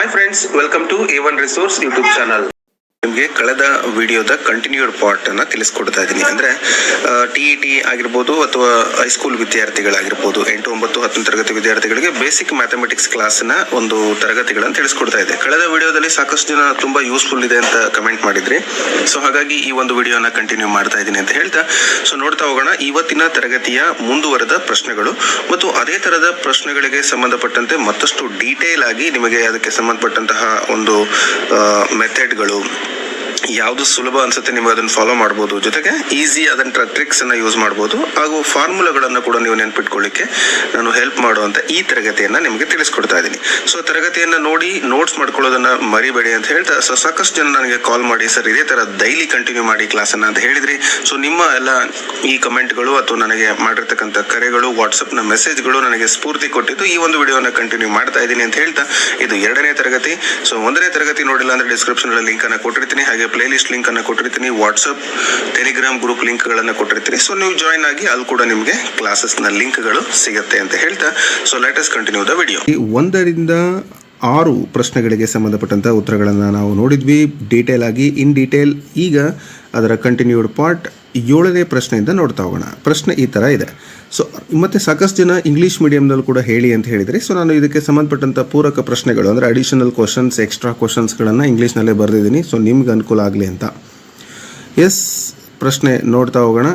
Hi friends, welcome to A1 Resource YouTube channel. ನಿಮಗೆ ಕಳೆದ ವಿಡಿಯೋದ ಕಂಟಿನ್ಯೂಡ್ ಪಾರ್ಟ್ ಅನ್ನ ತಿಳಿಸ್ಕೊಡ್ತಾ ಇದ್ದೀನಿ ಅಂದ್ರೆ ಟಿ ಇ ಟಿ ಆಗಿರ್ಬೋದು ಅಥವಾ ಹೈಸ್ಕೂಲ್ ವಿದ್ಯಾರ್ಥಿಗಳಾಗಿರ್ಬೋದು, ಎಂಟು, ಒಂಬತ್ತು, ಹತ್ತನೇ ತರಗತಿ ವಿದ್ಯಾರ್ಥಿಗಳಿಗೆ ಬೇಸಿಕ್ ಮ್ಯಾಥಮೆಟಿಕ್ಸ್ ಕ್ಲಾಸ್ನ ಒಂದು ತರಗತಿಗಳನ್ನು ತಿಳಿಸ್ಕೊಡ್ತಾ ಇದೆ. ಕಳೆದ ವಿಡಿಯೋದಲ್ಲಿ ಸಾಕಷ್ಟು ಜನ ತುಂಬಾ ಯೂಸ್ಫುಲ್ ಇದೆ ಅಂತ ಕಮೆಂಟ್ ಮಾಡಿದ್ರಿ. ಸೊ ಹಾಗಾಗಿ ಈ ಒಂದು ವಿಡಿಯೋನ ಕಂಟಿನ್ಯೂ ಮಾಡ್ತಾ ಇದ್ದೀನಿ ಅಂತ ಹೇಳ್ತಾ ಸೊ ನೋಡ್ತಾ ಹೋಗೋಣ ಇವತ್ತಿನ ತರಗತಿಯ ಮುಂದುವರೆದ ಪ್ರಶ್ನೆಗಳು ಮತ್ತು ಅದೇ ತರದ ಪ್ರಶ್ನೆಗಳಿಗೆ ಸಂಬಂಧಪಟ್ಟಂತೆ ಮತ್ತಷ್ಟು ಡೀಟೇಲ್ ಆಗಿ ನಿಮಗೆ ಅದಕ್ಕೆ ಸಂಬಂಧಪಟ್ಟಂತಹ ಒಂದು ಮೆಥಡ್ಗಳು ಯಾವುದು ಸುಲಭ ಅನ್ಸುತ್ತೆ ನಿಮಗೆ ಅದನ್ನು ಫಾಲೋ ಮಾಡ್ಬೋದು. ಜೊತೆಗೆ ಈಸಿ ಅದನ್ನ ಟ್ರಿಕ್ಸ್ ಅನ್ನ ಯೂಸ್ ಮಾಡ್ಬೋದು. ಹಾಗೂ ಫಾರ್ಮುಲಾಗಳನ್ನು ಕೂಡ ನೀವು ನೆನ್ಪಿಟ್ಕೊಳ್ಳಿಕ್ಕೆ ನಾನು ಹೆಲ್ಪ್ ಮಾಡುವಂತ ಈ ತರಗತಿಯನ್ನ ನಿಮಗೆ ತಿಳಿಸ್ಕೊಡ್ತಾ ಇದ್ದೀನಿ. ಸೊ ತರಗತಿಯನ್ನ ನೋಡಿ ನೋಟ್ಸ್ ಮಾಡ್ಕೊಳ್ಳೋದನ್ನ ಮರಿಬೇಡಿ ಅಂತ ಹೇಳ್ತಾ, ಸೊ, ಸಾಕಷ್ಟು ಜನ ನನಗೆ ಕಾಲ್ ಮಾಡಿ, ಸರ್, ಇದೇ ತರ ಡೈಲಿ ಕಂಟಿನ್ಯೂ ಮಾಡಿ ಕ್ಲಾಸ್ ಅನ್ನ ಅಂತ ಹೇಳಿದ್ರಿ. ಸೊ ನಿಮ್ಮ ಎಲ್ಲ ಈ ಕಮೆಂಟ್ಗಳು ಅಥವಾ ನನಗೆ ಮಾಡಿರ್ತಕ್ಕಂಥ ಕರೆಗಳು ವಾಟ್ಸಪ್ನ ಮೆಸೇಜ್ಗಳು ನನಗೆ ಸ್ಫೂರ್ತಿ ಕೊಟ್ಟಿದ್ದು ಈ ಒಂದು ವಿಡಿಯೋನ ಕಂಟಿನ್ಯೂ ಮಾಡ್ತಾ ಇದ್ದೀನಿ ಅಂತ ಹೇಳ್ತಾ, ಇದು ಎರಡನೇ ತರಗತಿ. ಸೊ ಒಂದನೇ ತರಗತಿ ನೋಡಿಲ್ಲ ಅಂದ್ರೆ ಡಿಸ್ಕ್ರಿಪ್ಷನ್ ಲಿಂಕ್ ಅನ್ನ ಕೊಟ್ಟಿರ್ತೀನಿ. ಹಾಗೆ ಪ್ಲೇ ಲಿಸ್ಟ್ ಲಿಂಕ್ ಅನ್ನ ಕೊಟ್ಟಿರ್ತೀನಿ ವಾಟ್ಸಪ್ ಟೆಲಿಗ್ರಾಮ್ ಗ್ರೂಪ್ ಲಿಂಕ್ ಗಳನ್ನ ಕೊಟ್ಟಿರ್ತೀನಿ. ಸೊ ನೀವು ಜಾಯ್ನ್ ಆಗಿ ಅಲ್ಲಿ ಕೂಡ ನಿಮಗೆ ಕ್ಲಾಸಸ್ನ ಲಿಂಕ್ಗಳು ಸಿಗುತ್ತೆ ಅಂತ ಹೇಳ್ತಾ so let's continue the video ಒಂದರಿಂದ ಆರು ಪ್ರಶ್ನೆಗಳಿಗೆ ಸಂಬಂಧಪಟ್ಟಂತ ಉತ್ತರಗಳನ್ನು ನಾವು ನೋಡಿದ್ವಿ. ಡೀಟೇಲ್ ಆಗಿ ಇನ್ ಡೀಟೇಲ್ ಈಗ ಅದರ ಕಂಟಿನ್ಯೂಡ್ ಪಾರ್ಟ್ ಏಳನೇ ಪ್ರಶ್ನೆಯಿಂದ ನೋಡ್ತಾ ಹೋಗೋಣ. ಪ್ರಶ್ನೆ ಈ ಥರ ಇದೆ. ಸೊ ಮತ್ತೆ ಸಾಕಷ್ಟು ಜನ ಇಂಗ್ಲೀಷ್ ಮೀಡಿಯಂನಲ್ಲಿ ಕೂಡ ಹೇಳಿ ಅಂತ ಹೇಳಿದರೆ ಸೊ ನಾನು ಇದಕ್ಕೆ ಸಂಬಂಧಪಟ್ಟಂಥ ಪೂರಕ ಪ್ರಶ್ನೆಗಳು, ಅಂದರೆ ಅಡಿಷನಲ್ ಕ್ವಶನ್ಸ್ ಎಕ್ಸ್ಟ್ರಾ ಕ್ವಶನ್ಸ್ಗಳನ್ನು ಇಂಗ್ಲೀಷ್ನಲ್ಲೇ ಬರೆದಿದ್ದೀನಿ. ಸೊ ನಿಮ್ಗೆ ಅನುಕೂಲ ಆಗಲಿ ಅಂತ. ಎಸ್ ಪ್ರಶ್ನೆ ನೋಡ್ತಾ ಹೋಗೋಣ.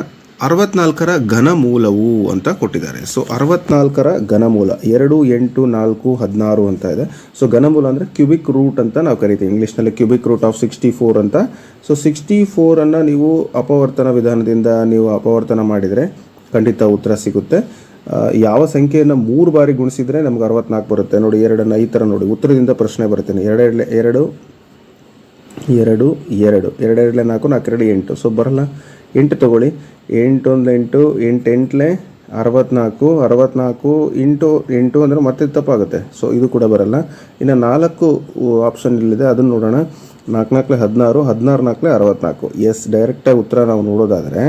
ಅರವತ್ನಾಲ್ಕರ ಘನಮೂಲವು ಅಂತ ಕೊಟ್ಟಿದ್ದಾರೆ. ಸೊ ಅರವತ್ನಾಲ್ಕರ ಘನಮೂಲ ಎರಡು, ಎಂಟು, ನಾಲ್ಕು, ಹದಿನಾರು ಅಂತ ಇದೆ. ಸೊ ಘನಮೂಲ ಅಂದರೆ ಕ್ಯೂಬಿಕ್ ರೂಟ್ ಅಂತ ನಾವು ಕರಿತೀವಿ. ಇಂಗ್ಲೀಷ್ನಲ್ಲಿ cubic root of sixty four ಅಂತ. ಸೊ ಸಿಕ್ಸ್ಟಿ ಫೋರನ್ನು ನೀವು ಅಪವರ್ತನ ವಿಧಾನದಿಂದ ನೀವು ಅಪವರ್ತನ ಮಾಡಿದರೆ ಖಂಡಿತ ಉತ್ತರ ಸಿಗುತ್ತೆ. ಯಾವ ಸಂಖ್ಯೆಯನ್ನು ಮೂರು ಬಾರಿ ಗುಣಿಸಿದರೆ ನಮ್ಗೆ ಅರವತ್ನಾಲ್ಕು ಬರುತ್ತೆ. ನೋಡಿ, ಎರಡನ್ನು ಈ ಥರ ನೋಡಿ. ಉತ್ತರದಿಂದ ಪ್ರಶ್ನೆ ಬರ್ತೇನೆ. ಎರಡೆರಡು ಎರಡು ಎರಡು ಎರಡು. ಎರಡೆರಡಲೆ ನಾಲ್ಕು, ನಾಲ್ಕೆರಡು, ಎಂಟು. ಸೊ ಬರಲ್ಲ. ಎಂಟು ತಗೊಳ್ಳಿ. ಎಂಟು ಒಂದು ಎಂಟು ಎಂಟು ಎಂಟ್ಲೆ ಅರವತ್ನಾಲ್ಕು ಅರವತ್ನಾಲ್ಕು ಇಂಟು ಎಂಟು ಅಂದರೆ ಮತ್ತೆ ತಪ್ಪಾಗುತ್ತೆ. ಸೊ ಇದು ಕೂಡ ಬರಲ್ಲ. ಇನ್ನು ನಾಲ್ಕು ಆಪ್ಷನ್ ಇಲ್ಲಿದೆ, ಅದನ್ನು ನೋಡೋಣ. ನಾಲ್ಕು ನಾಲ್ಕಲೆ ಹದಿನಾರು ಹದಿನಾರು ನಾಲ್ಕಲೆ ಅರವತ್ನಾಲ್ಕು ಎಸ್ ಡೈರೆಕ್ಟಾಗಿ ಉತ್ತರ ನಾವು ನೋಡೋದಾದರೆ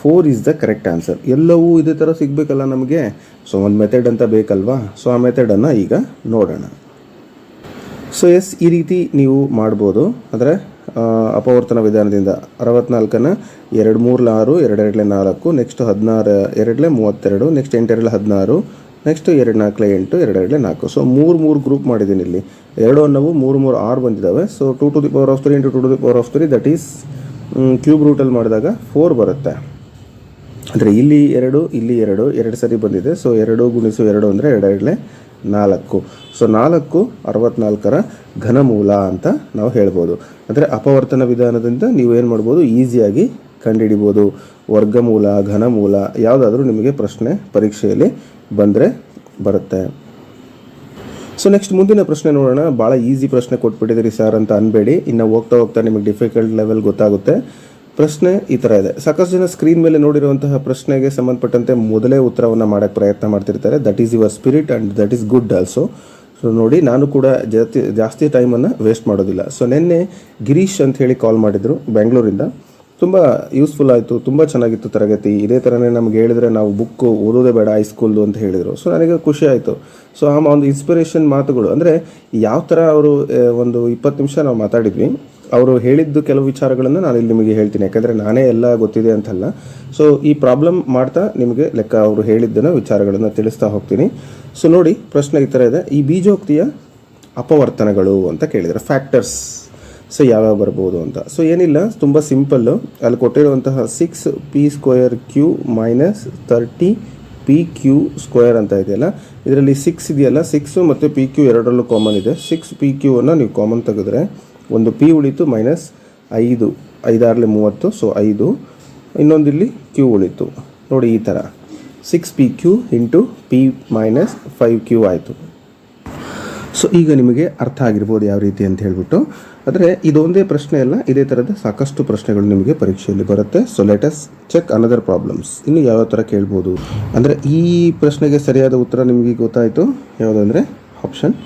four is the correct answer ಎಲ್ಲವೂ ಇದೇ ಥರ ಸಿಗಬೇಕಲ್ಲ ನಮಗೆ? ಸೊ ಒಂದು ಮೆಥಡ್ ಅಂತ ಬೇಕಲ್ವಾ? ಸೊ ಆ ಮೆಥಡನ್ನು ಈಗ ನೋಡೋಣ. ಸೊ ಎಸ್ ಈ ರೀತಿ ನೀವು ಮಾಡ್ಬೋದು. ಅಂದರೆ ಅಪವರ್ತನ ವಿಧಾನದಿಂದ ಅರವತ್ನಾಲ್ಕನ್ನು ಎರಡು ಮೂರ್ಲೆ ಆರು ಎರಡೆರಡಲೆ ನಾಲ್ಕು, ನೆಕ್ಸ್ಟ್ ಹದಿನಾರು, ಎರಡಲೆ ಮೂವತ್ತೆರಡು, ನೆಕ್ಸ್ಟ್ ಎಂಟೆರಡಲೆ ಹದಿನಾರು, ನೆಕ್ಸ್ಟ್ ಎರಡು ನಾಲ್ಕಲೆ ಎಂಟು, ಎರಡೆರಡಲೆ ನಾಲ್ಕು. ಸೊ ಮೂರು ಮೂರು ಗ್ರೂಪ್ ಮಾಡಿದ್ದೀನಿ ಇಲ್ಲಿ. ಎರಡು ಅನ್ನವು ಮೂರು ಮೂರು ಆರು ಬಂದಿದ್ದಾವೆ. So two to the power of three into two to the power of three that is cube ರೂಟಲ್ಲಿ ಮಾಡಿದಾಗ ಫೋರ್ ಬರುತ್ತೆ. ಅಂದರೆ ಇಲ್ಲಿ ಎರಡು ಇಲ್ಲಿ ಎರಡು ಎರಡು ಸರಿ ಬಂದಿದೆ. ಸೊ ಎರಡು ಗುಣಿಸು ಎರಡು ಅಂದರೆ ಎರಡೆರಡಲೆ ನಾಲ್ಕು. ಸೊ ನಾಲ್ಕು, ಅರವತ್ನಾಲ್ಕರ ಘನಮೂಲ ಅಂತ ನಾವು ಹೇಳ್ಬೋದು. ಅಂದರೆ ಅಪವರ್ತನ ವಿಧಾನದಿಂದ ನೀವು ಏನು ಮಾಡ್ಬೋದು? ಈಸಿಯಾಗಿ ಕಂಡುಹಿಡಿಬೋದು. ವರ್ಗಮೂಲ, ಘನಮೂಲ ಯಾವುದಾದ್ರೂ ನಿಮಗೆ ಪ್ರಶ್ನೆ ಪರೀಕ್ಷೆಯಲ್ಲಿ ಬಂದರೆ ಬರುತ್ತೆ. ಸೊ ನೆಕ್ಸ್ಟ್ ಮುಂದಿನ ಪ್ರಶ್ನೆ ನೋಡೋಣ. ಭಾಳ ಈಸಿ ಪ್ರಶ್ನೆ ಕೊಟ್ಬಿಟ್ಟಿದ್ದೀರಿ ಸರ್ ಅಂತ ಅನ್ಬೇಡಿ. ಇನ್ನು ಹೋಗ್ತಾ ಹೋಗ್ತಾ ನಿಮಗೆ ಡಿಫಿಕಲ್ಟ್ ಲೆವೆಲ್ ಗೊತ್ತಾಗುತ್ತೆ. ಪ್ರಶ್ನೆ ಈ ಥರ ಇದೆ. ಸಾಕಷ್ಟು ಜನ ಸ್ಕ್ರೀನ್ ಮೇಲೆ ನೋಡಿರುವಂತಹ ಪ್ರಶ್ನೆಗೆ ಸಂಬಂಧಪಟ್ಟಂತೆ ಮೊದಲೇ ಉತ್ತರವನ್ನು ಮಾಡೋಕ್ಕೆ ಪ್ರಯತ್ನ ಮಾಡ್ತಿರ್ತಾರೆ. That is your spirit and that is good also so ನೋಡಿ, ನಾನು ಕೂಡ ಜಾಸ್ತಿ ಜಾಸ್ತಿ ಟೈಮನ್ನು ವೇಸ್ಟ್ ಮಾಡೋದಿಲ್ಲ. ಸೊ ನಿನ್ನೆ ಗಿರೀಶ್ ಅಂತ ಹೇಳಿ ಕಾಲ್ ಮಾಡಿದರು ಬೆಂಗಳೂರಿಂದ. ತುಂಬ ಯೂಸ್ಫುಲ್ ಆಯಿತು, ತುಂಬ ಚೆನ್ನಾಗಿತ್ತು ತರಗತಿ. ಇದೇ ಥರನೇ ನಮ್ಗೆ ಹೇಳಿದ್ರೆ ನಾವು ಬುಕ್ ಓದೋದೇ ಬೇಡ ಹೈಸ್ಕೂಲ್ದು ಅಂತ ಹೇಳಿದರು. ಸೊ ನನಗೆ ಖುಷಿ ಆಯಿತು. ಸೊ ಆ ಒಂದು ಇನ್ಸ್ಪಿರೇಷನ್ ಮಾತುಗಳು, ಅಂದರೆ ಯಾವ ಥರ ಅವರು ಒಂದು ಇಪ್ಪತ್ತು ನಿಮಿಷ ನಾವು ಮಾತಾಡಿದ್ವಿ. ಅವರು ಹೇಳಿದ್ದು ಕೆಲವು ವಿಚಾರಗಳನ್ನು ನಾನು ಇಲ್ಲಿ ನಿಮಗೆ ಹೇಳ್ತೀನಿ. ಯಾಕಂದರೆ ನಾನೇ ಎಲ್ಲ ಗೊತ್ತಿದೆ ಅಂತಲ್ಲ. ಸೊ ಈ ಪ್ರಾಬ್ಲಮ್ ಮಾಡ್ತಾ ನಿಮಗೆ ಲೆಕ್ಕ ಅವರು ಹೇಳಿದ್ದನ್ನು ವಿಚಾರಗಳನ್ನು ತಿಳಿಸ್ತಾ ಹೋಗ್ತೀನಿ. ಸೊ ನೋಡಿ, ಪ್ರಶ್ನೆ ಈ ಥರ ಇದೆ. ಈ ಬೀಜೋಕ್ತಿಯ ಅಪವರ್ತನಗಳು ಅಂತ ಕೇಳಿದರೆ ಫ್ಯಾಕ್ಟರ್ಸ್ ಸೊ ಯಾವ್ಯಾವ ಬರ್ಬೋದು ಅಂತ. ಸೊ ಏನಿಲ್ಲ, ತುಂಬ ಸಿಂಪಲ್ಲು ಅಲ್ಲಿ ಕೊಟ್ಟಿರುವಂತಹ six p square q minus thirty p q square ಅಂತ ಇದೆಯಲ್ಲ. ಇದರಲ್ಲಿ ಸಿಕ್ಸ್ ಇದೆಯಲ್ಲ. ಸಿಕ್ಸು ಮತ್ತು ಪಿ ಕ್ಯೂ ಎರಡರಲ್ಲೂ ಕಾಮನ್ ಇದೆ. ಸಿಕ್ಸ್ ಪಿ ಕ್ಯೂ ಅನ್ನು ನೀವು ಕಾಮನ್ ತೆಗೆದ್ರೆ ಒಂದು ಪಿ ಉಳಿತು ಮೈನಸ್ ಐದು, ಐದಾರಲೆ ಮೂವತ್ತು ಸೊ ಐದು. ಇನ್ನೊಂದಿಲ್ಲಿ ಕ್ಯೂ ಉಳಿತು. ನೋಡಿ ಈ ಥರ six p q into p minus five q ಆಯಿತು. ಸೊ ಈಗ ನಿಮಗೆ ಅರ್ಥ ಆಗಿರ್ಬೋದು ಯಾವ ರೀತಿ ಅಂತ ಹೇಳಿಬಿಟ್ಟು. ಆದರೆ ಇದೊಂದೇ ಪ್ರಶ್ನೆ ಅಲ್ಲ, ಇದೇ ಥರದ ಸಾಕಷ್ಟು ಪ್ರಶ್ನೆಗಳು ನಿಮಗೆ ಪರೀಕ್ಷೆಯಲ್ಲಿ ಬರುತ್ತೆ. So let's check another problems ಇನ್ನು ಯಾವ ಥರ ಕೇಳ್ಬೋದು? ಅಂದರೆ ಈ ಪ್ರಶ್ನೆಗೆ ಸರಿಯಾದ ಉತ್ತರ ನಿಮಗೆ ಗೊತ್ತಾಯಿತು. ಯಾವುದಂದರೆ ಆಪ್ಷನ್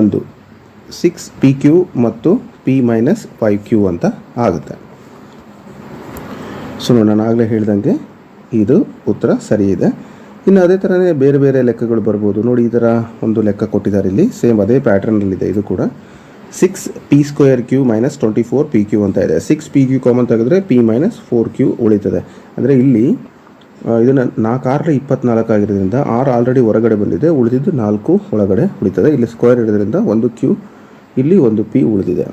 ಒಂದು. ಸಿಕ್ಸ್ ಪಿ ಕ್ಯೂ ಮತ್ತು ಪಿ ಮೈನಸ್ ಫೈವ್ ಕ್ಯೂ ಅಂತ ಆಗುತ್ತೆ. ಸೊ ನಾನು ಆಗಲೇ ಹೇಳ್ದಂಗೆ ಇದು ಉತ್ತರ ಸರಿ ಇದೆ. ಇನ್ನು ಅದೇ ಥರನೇ ಬೇರೆ ಬೇರೆ ಲೆಕ್ಕಗಳು ಬರ್ಬೋದು. ನೋಡಿ, ಈ ಥರ ಒಂದು ಲೆಕ್ಕ ಕೊಟ್ಟಿದ್ದಾರೆ ಇಲ್ಲಿ. ಸೇಮ್ ಅದೇ ಪ್ಯಾಟ್ರನ್ನಲ್ಲಿದೆ ಇದು ಕೂಡ. Six p square q minus twenty four p q ಅಂತ ಇದೆ. ಸಿಕ್ಸ್ ಪಿ ಕ್ಯೂ ಕಾಮನ್ ತೆಗೆದ್ರೆ ಪಿ ಮೈನಸ್ ಫೋರ್ ಕ್ಯೂ ಉಳಿತದೆ. ಅಂದರೆ ಇಲ್ಲಿ ಇದನ್ನು ನಾಲ್ಕು ಆರಲ್ಲಿ ಇಪ್ಪತ್ನಾಲ್ಕು ಆಗಿರೋದ್ರಿಂದ ಆರು ಆಲ್ರೆಡಿ ಹೊರಗಡೆ ಬಂದಿದೆ. ಉಳಿದಿದ್ದು ನಾಲ್ಕು ಒಳಗಡೆ ಉಳಿತದೆ. ಇಲ್ಲಿ ಸ್ಕ್ವೇರ್ ಇರೋದ್ರಿಂದ ಒಂದು ಕ್ಯೂ ಇಲ್ಲಿ ಒಂದು ಪಿ ಉಳಿದಿದೆ.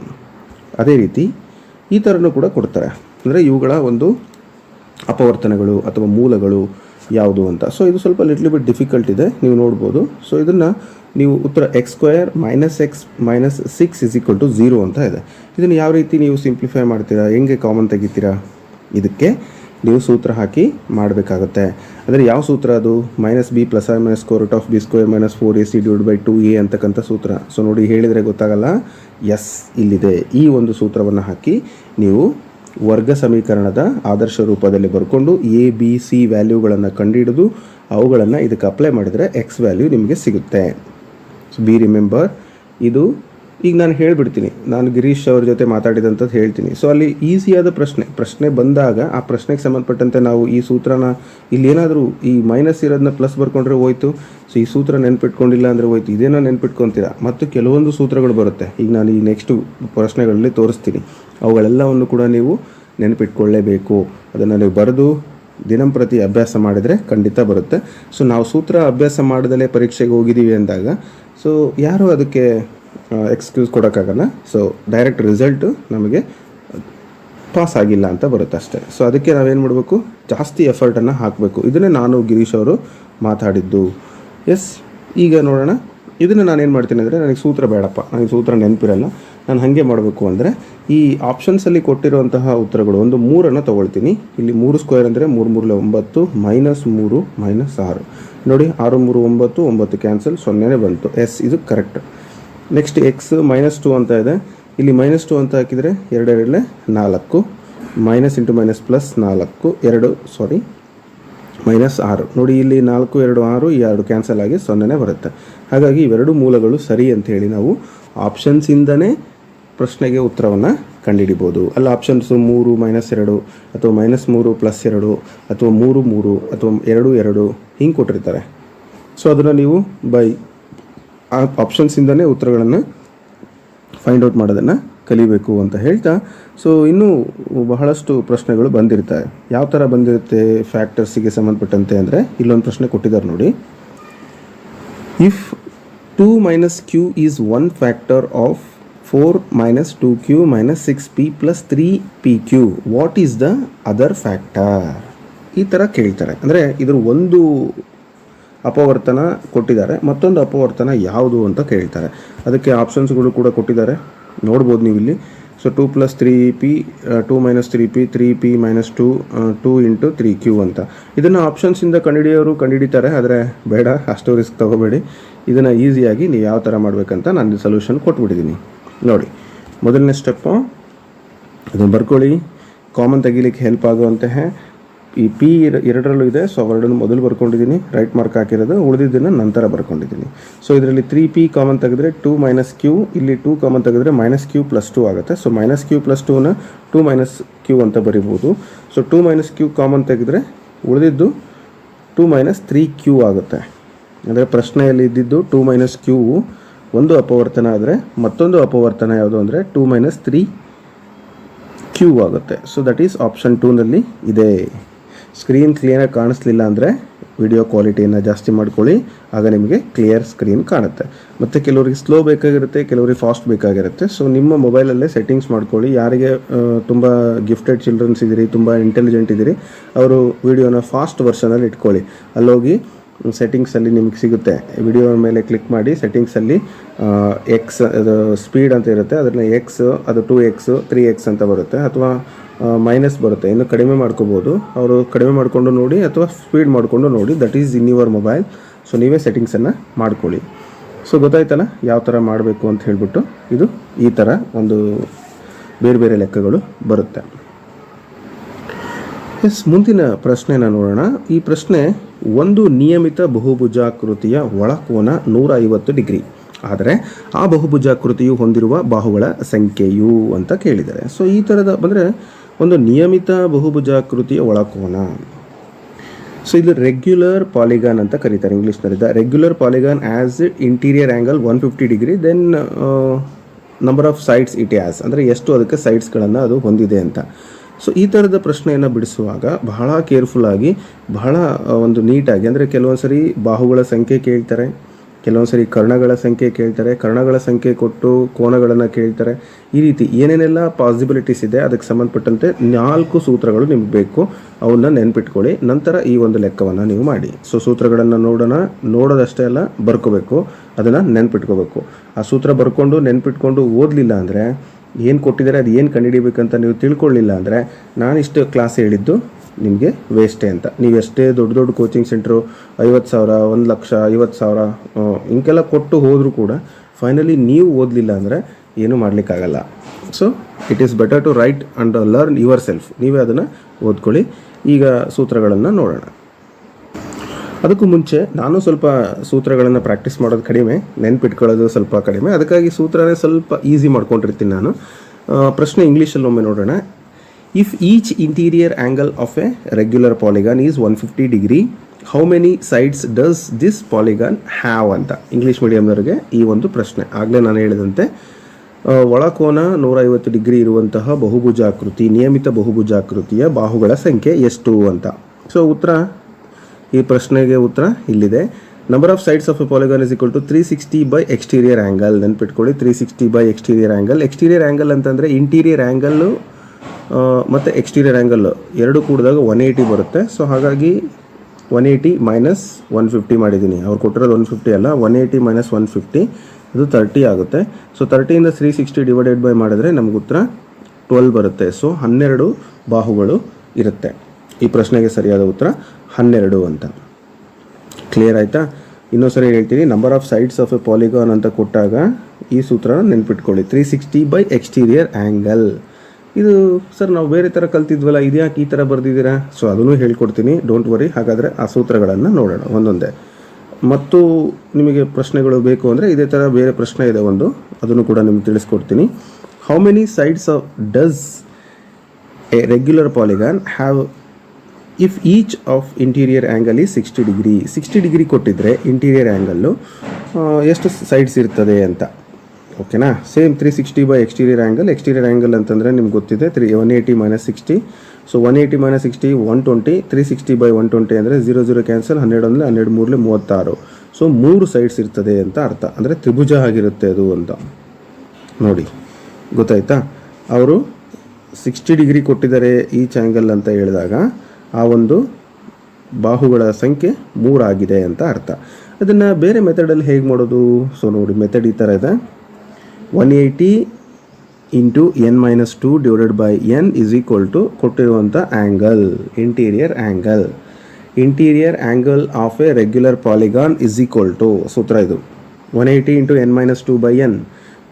ಅದೇ ರೀತಿ ಈ ಥರನೂ ಕೂಡ ಕೊಡ್ತಾರೆ. ಅಂದರೆ ಇವುಗಳ ಒಂದು ಅಪವರ್ತನಗಳು ಅಥವಾ ಮೂಲಗಳು ಯಾವುದು ಅಂತ. ಸೊ ಇದು ಸ್ವಲ್ಪ ಲಿಟ್ಲಿ ಬಿಟ್ ಡಿಫಿಕಲ್ಟ್ ಇದೆ. ನೀವು ನೋಡ್ಬೋದು. ಸೊ ಇದನ್ನು ನೀವು ಉತ್ತರ x square minus x minus six is equal to zero ಅಂತ ಇದೆ. ಇದನ್ನು ಯಾವ ರೀತಿ ನೀವು ಸಿಂಪ್ಲಿಫೈ ಮಾಡ್ತೀರಾ? ಹೆಂಗೆ ಕಾಮನ್ ತೆಗಿತೀರಾ? ಇದಕ್ಕೆ ನೀವು ಸೂತ್ರ ಹಾಕಿ ಮಾಡಬೇಕಾಗುತ್ತೆ. ಅಂದರೆ ಯಾವ ಸೂತ್ರ ಅದು? Minus b plus or minus square of b square minus four a c divide by two a ಅಂತಕ್ಕಂಥ ಸೂತ್ರ. ಸೊ ನೋಡಿ ಹೇಳಿದರೆ ಗೊತ್ತಾಗಲ್ಲ? ಎಸ್ ಇಲ್ಲಿದೆ. ಈ ಒಂದು ಸೂತ್ರವನ್ನು ಹಾಕಿ ನೀವು ವರ್ಗ ಸಮೀಕರಣದ ಆದರ್ಶ ರೂಪದಲ್ಲಿ ಬರ್ಕೊಂಡು ಎ ಬಿ ಸಿ ವ್ಯಾಲ್ಯೂಗಳನ್ನು ಕಂಡುಹಿಡಿದು ಅವುಗಳನ್ನು ಇದಕ್ಕೆ ಅಪ್ಲೈ ಮಾಡಿದರೆ ಎಕ್ಸ್ ವ್ಯಾಲ್ಯೂ ನಿಮಗೆ ಸಿಗುತ್ತೆ. ಸೊ ಬಿ ರಿಮೆಂಬರ್ ಇದು ಈಗ ನಾನು ಹೇಳಿಬಿಡ್ತೀನಿ. ನಾನು ಗಿರೀಶ್ ಅವ್ರ ಜೊತೆ ಮಾತಾಡಿದಂಥದ್ದು ಹೇಳ್ತೀನಿ. ಸೊ ಅಲ್ಲಿ ಈಸಿಯಾದ ಪ್ರಶ್ನೆ ಪ್ರಶ್ನೆ ಬಂದಾಗ ಆ ಪ್ರಶ್ನೆಗೆ ಸಂಬಂಧಪಟ್ಟಂತೆ ನಾವು ಈ ಸೂತ್ರನ ಇಲ್ಲಿ ಏನಾದರೂ ಈ ಮೈನಸ್ ಇರೋದನ್ನ ಪ್ಲಸ್ ಬರ್ಕೊಂಡ್ರೆ ಹೋಯ್ತು. ಸೊ ಈ ಸೂತ್ರ ನೆನ್ಪಿಟ್ಕೊಂಡಿಲ್ಲ ಅಂದರೆ ಹೋಯ್ತು. ಇದೇನೋ ನೆನ್ಪಿಟ್ಕೊತೀರಾ? ಮತ್ತು ಕೆಲವೊಂದು ಸೂತ್ರಗಳು ಬರುತ್ತೆ. ಈಗ ನಾನು ಈ ನೆಕ್ಸ್ಟ್ ಪ್ರಶ್ನೆಗಳಲ್ಲಿ ತೋರಿಸ್ತೀನಿ. ಅವುಗಳೆಲ್ಲವನ್ನು ಕೂಡ ನೀವು ನೆನಪಿಟ್ಕೊಳ್ಳೇಬೇಕು. ಅದನ್ನು ನೀವು ಬರೆದು ದಿನಂಪ್ರತಿ ಅಭ್ಯಾಸ ಮಾಡಿದರೆ ಖಂಡಿತ ಬರುತ್ತೆ. ಸೊ ನಾವು ಸೂತ್ರ ಅಭ್ಯಾಸ ಮಾಡದಲ್ಲೇ ಪರೀಕ್ಷೆಗೆ ಹೋಗಿದ್ದೀವಿ ಅಂದಾಗ ಸೊ ಯಾರು ಅದಕ್ಕೆ ಎಕ್ಸ್ಕ್ಯೂಸ್ ಕೊಡೋಕ್ಕಾಗಲ್ಲ. ಸೊ ಡೈರೆಕ್ಟ್ ರಿಸಲ್ಟು ನಮಗೆ ಪಾಸ್ ಆಗಿಲ್ಲ ಅಂತ ಬರುತ್ತೆ ಅಷ್ಟೇ. ಸೊ ಅದಕ್ಕೆ ನಾವೇನು ಮಾಡಬೇಕು? ಜಾಸ್ತಿ ಎಫರ್ಟನ್ನು ಹಾಕಬೇಕು. ಇದನ್ನೇ ನಾನು ಗಿರೀಶ್ ಅವರು ಮಾತಾಡಿದ್ದು. ಎಸ್ ಈಗ ನೋಡೋಣ. ಇದನ್ನು ನಾನೇನು ಮಾಡ್ತೀನಿ ಅಂದರೆ ನನಗೆ ಸೂತ್ರ ಬೇಡಪ್ಪ. ನನಗೆ ಸೂತ್ರ ನೆನಪಿರಲ್ಲ. ನಾನು ಹಾಗೆ ಮಾಡಬೇಕು ಅಂದರೆ ಈ ಆಪ್ಷನ್ಸಲ್ಲಿ ಕೊಟ್ಟಿರುವಂತಹ ಉತ್ತರಗಳು ಒಂದು ಮೂರನ್ನು ತೊಗೊಳ್ತೀನಿ. ಇಲ್ಲಿ ಮೂರು ಸ್ಕ್ವೇರ್ ಅಂದರೆ ಮೂರು ಮೂರಲೆ ಒಂಬತ್ತು ಮೈನಸ್ ಮೂರು ಮೈನಸ್ ಆರು. ನೋಡಿ, ಆರು ಮೂರು ಒಂಬತ್ತು ಒಂಬತ್ತು ಕ್ಯಾನ್ಸಲ್ ಸೊನ್ನೆನೇ ಬಂತು. ಎಸ್ ಇದು correct next x minus two ಅಂತ ಇದೆ. ಇಲ್ಲಿ ಮೈನಸ್ ಟು ಅಂತ ಹಾಕಿದರೆ ಎರಡೆರಡಲೆ ನಾಲ್ಕು. ಮೈನಸ್ ಇಂಟು ಮೈನಸ್ ಪ್ಲಸ್ ನಾಲ್ಕು. ಎರಡು ಸಾರಿ ಮೈನಸ್ ಆರು. ನೋಡಿ, ಇಲ್ಲಿ ನಾಲ್ಕು, ಎರಡು, ಆರು, ಈ ಎರಡು ಕ್ಯಾನ್ಸಲ್ ಆಗಿ ಸೊನ್ನೆನೇ ಬರುತ್ತೆ. ಹಾಗಾಗಿ ಇವೆರಡು ಮೂಲಗಳು ಸರಿ ಅಂತ ಹೇಳಿ ನಾವು ಆಪ್ಷನ್ಸಿಂದನೇ ಪ್ರಶ್ನೆಗೆ ಉತ್ತರವನ್ನು ಕಂಡುಹಿಡಿಬೋದು ಅಲ್ಲ ಆಪ್ಷನ್ಸು ಮೂರು ಮೈನಸ್ ಎರಡು, ಅಥವಾ ಮೈನಸ್ ಮೂರು ಪ್ಲಸ್ ಎರಡು, ಅಥವಾ ಮೂರು ಮೂರು, ಅಥವಾ ಎರಡು ಎರಡು, ಹಿಂಗೆ ಕೊಟ್ಟಿರ್ತಾರೆ. ಸೊ ಅದನ್ನು ನೀವು ಬೈ ಆ ಆಪ್ಷನ್ಸಿಂದನೇ ಉತ್ತರಗಳನ್ನು ಫೈಂಡ್ ಔಟ್ ಮಾಡೋದನ್ನು ಕಲಿಬೇಕು ಅಂತ ಹೇಳ್ತಾ ಸೊ ಇನ್ನೂ ಬಹಳಷ್ಟು ಪ್ರಶ್ನೆಗಳು ಬಂದಿರ್ತವೆ ಯಾವ ಥರ ಬಂದಿರುತ್ತೆ ಫ್ಯಾಕ್ಟರ್ಸಿಗೆ ಸಂಬಂಧಪಟ್ಟಂತೆ ಅಂದರೆ, ಇಲ್ಲೊಂದು ಪ್ರಶ್ನೆ ಕೊಟ್ಟಿದ್ದಾರೆ ನೋಡಿ. If two minus q is one factor of four minus two q minus six p plus three p q what is the other factor ಈ ಥರ ಕೇಳ್ತಾರೆ. ಅಂದರೆ ಇದ್ರ ಒಂದು ಅಪವರ್ತನ ಕೊಟ್ಟಿದ್ದಾರೆ. ಮತ್ತೊಂದು ಅಪವರ್ತನ ಯಾವುದು ಅಂತ ಕೇಳ್ತಾರೆ. ಅದಕ್ಕೆ ಆಪ್ಷನ್ಸ್ಗಳು ಕೂಡ ಕೊಟ್ಟಿದ್ದಾರೆ. ನೋಡ್ಬೋದು ನೀವು ಇಲ್ಲಿ. So two plus three p two minus three p three p minus two two into three q ಅಂತ. ಇದನ್ನು ಆಪ್ಷನ್ಸಿಂದ ಕಂಡುಹಿಡಿಯೋರು ಕಂಡುಹಿಡಿತಾರೆ. ಆದರೆ ಬೇಡ, ಅಷ್ಟು ರಿಸ್ಕ್ ತಗೋಬೇಡಿ. ಇದನ್ನು ಈಸಿಯಾಗಿ ನೀವು ಯಾವ ಥರ ಮಾಡಬೇಕಂತ ನಾನು ಸೊಲ್ಯೂಷನ್ ಕೊಟ್ಬಿಟ್ಟಿದ್ದೀನಿ ನೋಡಿ, ಮೊದಲನೇ ಸ್ಟೆಪ್ಪು ಅದನ್ನು ಬರ್ಕೊಳ್ಳಿ. ಕಾಮನ್ ತೆಗಿಲಿಕ್ಕೆ ಹೆಲ್ಪ್ ಆಗುವಂತಹ ಈ ಪಿ ಎರಡರಲ್ಲೂ ಇದೆ. ಸೊ ಅವೆರಡನ್ನು ಮೊದಲು ಬರ್ಕೊಂಡಿದ್ದೀನಿ. ರೈಟ್ ಮಾರ್ಕ್ ಹಾಕಿರೋದು. ಉಳಿದಿದ್ದನ್ನು ನಂತರ ಬರ್ಕೊಂಡಿದ್ದೀನಿ. ಸೊ ಇದರಲ್ಲಿ ತ್ರೀ ಪಿ ಕಾಮನ್ ತೆಗೆದ್ರೆ ಟೂ ಮೈನಸ್ ಕ್ಯೂ ಇಲ್ಲಿ ಟೂ ಕಾಮನ್ ತೆಗೆದ್ರೆ ಮೈನಸ್ ಕ್ಯೂ ಪ್ಲಸ್ ಟೂ ಆಗುತ್ತೆ. ಸೊ ಮೈನಸ್ ಕ್ಯೂ ಪ್ಲಸ್ ಟೂನ ಟೂ ಮೈನಸ್ ಕ್ಯೂ ಅಂತ ಬರಿಬೋದು so two minus q common ತೆಗೆದ್ರೆ ಉಳಿದಿದ್ದು ಟೂ ಮೈನಸ್ ತ್ರೀ ಕ್ಯೂ ಆಗುತ್ತೆ. ಅಂದರೆ ಪ್ರಶ್ನೆಯಲ್ಲಿ ಇದ್ದಿದ್ದು ಟೂ ಮೈನಸ್ ಕ್ಯೂ ಒಂದು ಅಪವರ್ತನ ಆದರೆ ಮತ್ತೊಂದು ಅಪವರ್ತನ ಯಾವುದು ಅಂದರೆ ಟೂ ಮೈನಸ್ ತ್ರೀ ಕ್ಯೂ ಆಗುತ್ತೆ. ಸೊ ದಟ್ ಈಸ್ ಆಪ್ಷನ್ ಟೂನಲ್ಲಿ ಇದೆ. ಸ್ಕ್ರೀನ್ ಕ್ಲಿಯರಾಗಿ ಕಾಣಿಸ್ಲಿಲ್ಲ ಅಂದರೆ ವಿಡಿಯೋ ಕ್ವಾಲಿಟಿಯನ್ನು ಜಾಸ್ತಿ ಮಾಡ್ಕೊಳ್ಳಿ. ಆಗ ನಿಮಗೆ ಕ್ಲಿಯರ್ ಸ್ಕ್ರೀನ್ ಕಾಣುತ್ತೆ. ಮತ್ತು ಕೆಲವರಿಗೆ ಸ್ಲೋ ಬೇಕಾಗಿರುತ್ತೆ, ಕೆಲವರಿಗೆ ಫಾಸ್ಟ್ ಬೇಕಾಗಿರುತ್ತೆ. ಸೊ ನಿಮ್ಮ ಮೊಬೈಲಲ್ಲೇ ಸೆಟ್ಟಿಂಗ್ಸ್ ಮಾಡ್ಕೊಳ್ಳಿ. ಯಾರಿಗೆ ತುಂಬ ಗಿಫ್ಟೆಡ್ ಚಿಲ್ಡ್ರನ್ಸ್ ಇದ್ದೀರಿ, ತುಂಬ ಇಂಟೆಲಿಜೆಂಟ್ ಇದ್ದೀರಿ, ಅವರು ವಿಡಿಯೋನ ಫಾಸ್ಟ್ ವರ್ಷನಲ್ಲಿ ಇಟ್ಕೊಳ್ಳಿ. ಅಲ್ಲೋಗಿ ಸೆಟ್ಟಿಂಗ್ಸಲ್ಲಿ ನಿಮಗೆ ಸಿಗುತ್ತೆ. ವಿಡಿಯೋ ಮೇಲೆ ಕ್ಲಿಕ್ ಮಾಡಿ ಸೆಟ್ಟಿಂಗ್ಸಲ್ಲಿ ಎಕ್ಸ್ ಅದು ಸ್ಪೀಡ್ ಅಂತ ಇರುತ್ತೆ. ಅದನ್ನು ಎಕ್ಸ್ ಅದು ಟೂ ಎಕ್ಸ್ ತ್ರೀ ಎಕ್ಸ್ ಅಂತ ಬರುತ್ತೆ. ಅಥವಾ ಮೈನಸ್ ಬರುತ್ತೆ. ಇನ್ನು ಕಡಿಮೆ ಮಾಡ್ಕೋಬೋದು. ಅವರು ಕಡಿಮೆ ಮಾಡಿಕೊಂಡು ನೋಡಿ ಅಥವಾ ಸ್ಪೀಡ್ ಮಾಡಿಕೊಂಡು ನೋಡಿ. That is in your mobile so ನೀವೇ ಸೆಟ್ಟಿಂಗ್ಸನ್ನು ಮಾಡ್ಕೊಳ್ಳಿ. ಸೊ ಗೊತ್ತಾಯ್ತಲ್ಲ ಯಾವ ಥರ ಮಾಡಬೇಕು ಅಂತ ಹೇಳ್ಬಿಟ್ಟು ಇದು ಈ ಥರ ಒಂದು ಬೇರೆ ಬೇರೆ ಲೆಕ್ಕಗಳು ಬರುತ್ತೆ. ಎಸ್ ಮುಂದಿನ ಪ್ರಶ್ನೆನ ನೋಡೋಣ. ಈ ಪ್ರಶ್ನೆ, ಒಂದು ನಿಯಮಿತ ಬಹುಭುಜಾಕೃತಿಯ ಒಳಕೋನ ನೂರ ಐವತ್ತು ಡಿಗ್ರಿ. ಆದರೆ ಆ ಬಹುಭುಜಾಕೃತಿಯು ಹೊಂದಿರುವ ಬಾಹುಗಳ ಸಂಖ್ಯೆಯು ಅಂತ ಕೇಳಿದ್ದಾರೆ. ಸೊ ಈ ಥರದ ಅಂದರೆ ಒಂದು ನಿಯಮಿತ ಬಹುಭುಜಾಕೃತಿಯ ಒಳಕೋನ. ಸೊ ಇದು ರೆಗ್ಯುಲರ್ ಪಾಲಿಗಾನ್ ಅಂತ ಕರೀತಾರೆ ಇಂಗ್ಲೀಷ್ನಲ್ಲಿ the regular polygon as interior angle one fifty degree then number of sides it as ಅಂದರೆ ಎಷ್ಟು ಅದಕ್ಕೆ ಸೈಡ್ಸ್ಗಳನ್ನು ಅದು ಹೊಂದಿದೆ ಅಂತ. ಸೊ ಈ ಥರದ ಪ್ರಶ್ನೆಯನ್ನು ಬಿಡಿಸುವಾಗ ಬಹಳ ಕೇರ್ಫುಲ್ಲಾಗಿ ಬಹಳ ಒಂದು ನೀಟಾಗಿ ಅಂದರೆ ಕೆಲವೊಂದು ಸರಿ ಬಾಹುಗಳ ಸಂಖ್ಯೆ ಕೇಳ್ತಾರೆ. ಕೆಲವೊಂದು ಸರಿ ಕರ್ಣಗಳ ಸಂಖ್ಯೆ ಕೇಳ್ತಾರೆ, ಕರ್ಣಗಳ ಸಂಖ್ಯೆ ಕೊಟ್ಟು ಕೋನಗಳನ್ನು ಕೇಳ್ತಾರೆ. ಈ ರೀತಿ ಏನೇನೆಲ್ಲ ಪಾಸಿಬಿಲಿಟೀಸ್ ಇದೆ, ಅದಕ್ಕೆ ಸಂಬಂಧಪಟ್ಟಂತೆ ನಾಲ್ಕು ಸೂತ್ರಗಳು ನಿಮ್ಗೆ ಬೇಕು. ಅವನ್ನ ನೆನ್ಪಿಟ್ಕೊಳ್ಳಿ. ನಂತರ ಈ ಒಂದು ಲೆಕ್ಕವನ್ನು ನೀವು ಮಾಡಿ. ಸೊ ಸೂತ್ರಗಳನ್ನು ನೋಡೋಣ. ನೋಡೋದಷ್ಟೇ ಅಲ್ಲ, ಬರ್ಕೋಬೇಕು. ಅದನ್ನು ನೆನ್ಪಿಟ್ಕೋಬೇಕು. ಆ ಸೂತ್ರ ಬರ್ಕೊಂಡು ನೆನ್ಪಿಟ್ಕೊಂಡು ಓದಲಿಲ್ಲ ಅಂದರೆ, ಏನು ಕೊಟ್ಟಿದ್ದಾರೆ, ಅದು ಏನು ಕಂಡುಹಿಡಿಬೇಕಂತ ನೀವು ತಿಳ್ಕೊಳ್ಳಿಲ್ಲ ಅಂದರೆ, ನಾನಿಷ್ಟು ಕ್ಲಾಸ್ ಹೇಳಿದ್ದು ನಿಮಗೆ ವೇಸ್ಟೇ ಅಂತ. ನೀವು ಎಷ್ಟೇ ದೊಡ್ಡ ದೊಡ್ಡ ಕೋಚಿಂಗ್ ಸೆಂಟ್ರು ಐವತ್ತು ಸಾವಿರ, ಒಂದು ಲಕ್ಷ, ಐವತ್ತು ಸಾವಿರ ಹಿಂಗೆಲ್ಲ ಕೊಟ್ಟು ಹೋದರೂ ಕೂಡ ಫೈನಲಿ ನೀವು ಓದಲಿಲ್ಲ ಅಂದರೆ ಏನೂ ಮಾಡಲಿಕ್ಕಾಗಲ್ಲ. So it is better to write and learn yourself ನೀವೇ ಅದನ್ನು ಓದ್ಕೊಳ್ಳಿ. ಈಗ ಸೂತ್ರಗಳನ್ನು ನೋಡೋಣ. ಅದಕ್ಕೂ ಮುಂಚೆ ನಾನು ಸ್ವಲ್ಪ ಸೂತ್ರಗಳನ್ನು ಪ್ರಾಕ್ಟೀಸ್ ಮಾಡೋದು ಕಡಿಮೆ, ನೆನ್ಪಿಟ್ಕೊಳ್ಳೋದು ಸ್ವಲ್ಪ ಕಡಿಮೆ. ಅದಕ್ಕಾಗಿ ಸೂತ್ರನೇ ಸ್ವಲ್ಪ ಈಸಿ ಮಾಡ್ಕೊಂಡಿರ್ತೀನಿ ನಾನು. ಪ್ರಶ್ನೆ ಇಂಗ್ಲೀಷಲ್ಲಿ ಒಮ್ಮೆ ನೋಡೋಣ. If each interior angle of a regular polygon one fifty degree how many sides does this polygon have ಅಂತ ಇಂಗ್ಲೀಷ್ ಮೀಡಿಯಮ್ನವರಿಗೆ ಈ ಒಂದು ಪ್ರಶ್ನೆ. ಆಗಲೇ ನಾನು ಹೇಳಿದಂತೆ ಒಳಕೋನ ನೂರೈವತ್ತು ಡಿಗ್ರಿ ಇರುವಂತಹ ಬಹುಭುಜಾಕೃತಿ, ನಿಯಮಿತ ಬಹುಭುಜಾಕೃತಿಯ ಬಾಹುಗಳ ಸಂಖ್ಯೆ ಎಷ್ಟು ಅಂತ. ಸೊ ಉತ್ತರ, ಈ ಪ್ರಶ್ನೆಗೆ ಉತ್ತರ ಇಲ್ಲಿದೆ. Number of sides of a polygon is equal to three sixty by exterior angle ನೆನ್ಪಿಟ್ಕೊಳ್ಳಿ three sixty by exterior angle exterior angle ಅಂತಂದರೆ ಇಂಟೀರಿಯರ್ ಆ್ಯಂಗಲ್ಲು ಮತ್ತು ಎಕ್ಸ್ಟೀರಿಯರ್ ಆ್ಯಂಗಲ್ ಎರಡು ಕೂಡಿದಾಗ ಒನ್ ಏಯ್ಟಿ ಬರುತ್ತೆ. ಸೊ ಹಾಗಾಗಿ one eighty minus one fifty ಮಾಡಿದ್ದೀನಿ. ಅವ್ರು ಕೊಟ್ಟಿರೋದು ಒನ್ ಫಿಫ್ಟಿ ಅಲ್ಲ one eighty minus one fifty ಅದು ತರ್ಟಿ ಆಗುತ್ತೆ. ಸೊ ತರ್ಟಿಯಿಂದ ತ್ರೀ ಸಿಕ್ಸ್ಟಿ ಡಿವೈಡೆಡ್ ಬೈ ಮಾಡಿದ್ರೆ ನಮ್ಗೆ ಉತ್ತರ ಟ್ವೆಲ್ ಬರುತ್ತೆ. ಸೊ ಹನ್ನೆರಡು ಬಾಹುಗಳು ಇರುತ್ತೆ. ಈ ಪ್ರಶ್ನೆಗೆ ಸರಿಯಾದ ಉತ್ತರ ಹನ್ನೆರಡು ಅಂತ. ಕ್ಲಿಯರ್ ಆಯಿತಾ? ಇನ್ನೊಂದ್ಸರಿ ಹೇಳ್ತೀನಿ number of sides of a polygon ಅಂತ ಕೊಟ್ಟಾಗ ಈ ಸೂತ್ರನ ನೆನ್ಪಿಟ್ಕೊಳ್ಳಿ. Three sixty by exterior angle ಇದು, ಸರ್, ನಾವು ಬೇರೆ ಥರ ಕಲ್ತಿದ್ವಲ್ಲ ಇದ್ಯಾಕೆ ಈ ಥರ ಬರೆದಿದ್ದೀರಾ? ಸೊ ಅದನ್ನು ಹೇಳ್ಕೊಡ್ತೀನಿ. ಡೋಂಟ್ ವರಿ ಹಾಗಾದರೆ ಆ ಸೂತ್ರಗಳನ್ನು ನೋಡೋಣ. ಒಂದೊಂದೇ. ಮತ್ತು ನಿಮಗೆ ಪ್ರಶ್ನೆಗಳು ಬೇಕು ಅಂದರೆ ಇದೇ ಥರ ಬೇರೆ ಪ್ರಶ್ನೆ ಇದೆ ಒಂದು. ಅದನ್ನು ಕೂಡ ನಿಮ್ಗೆ ತಿಳಿಸ್ಕೊಡ್ತೀನಿ. How many sides of does a regular polygon have if each of interior angle ಈ ಸಿಕ್ಸ್ಟಿ ಡಿಗ್ರಿ ಸಿಕ್ಸ್ಟಿ ಡಿಗ್ರಿ ಕೊಟ್ಟಿದ್ರೆ ಇಂಟೀರಿಯರ್ ಆ್ಯಂಗಲ್ಲು ಎಷ್ಟು ಸೈಡ್ಸ್ ಇರ್ತದೆ ಅಂತ. ಓಕೆನಾ? Same three sixty by exterior angle exterior angle ಅಂತಂದರೆ ನಿಮ್ಗೆ ಗೊತ್ತಿದೆ three one eighty minus sixty so one eighty minus sixty one twenty three sixty by one twenty ಅಂದರೆ zero zero cancel ಹನ್ನೆರಡು ಅಂದರೆ ಹನ್ನೆರಡು ಮೂರಲೆ ಮೂವತ್ತಾರು. ಸೊ ಮೂರು ಸೈಡ್ಸ್ ಇರ್ತದೆ ಅಂತ ಅರ್ಥ. ಅಂದರೆ ತ್ರಿಭುಜ ಆಗಿರುತ್ತೆ ಅದು ಅಂತ. ನೋಡಿ, ಗೊತ್ತಾಯ್ತಾ? ಅವರು ಸಿಕ್ಸ್ಟಿ ಡಿಗ್ರಿ ಕೊಟ್ಟಿದ್ದಾರೆ ಈಚ್ ಆ್ಯಂಗಲ್ ಅಂತ ಹೇಳಿದಾಗ, ಆ ಒಂದು ಬಾಹುಗಳ ಸಂಖ್ಯೆ ಮೂರಾಗಿದೆ ಅಂತ ಅರ್ಥ. ಅದನ್ನು ಬೇರೆ ಮೆಥಡಲ್ಲಿ ಹೇಗೆ ಮಾಡೋದು? ಸೊ ನೋಡಿ ಮೆಥಡ್ ಈ ಥರ ಇದೆ. One eighty into n minus two divided by n is equal to ಕೊಟ್ಟಿರುವಂಥ angle interior angle interior angle of a regular polygon is equal to ಸೂತ್ರ ಇದು. One eighty into n minus two by n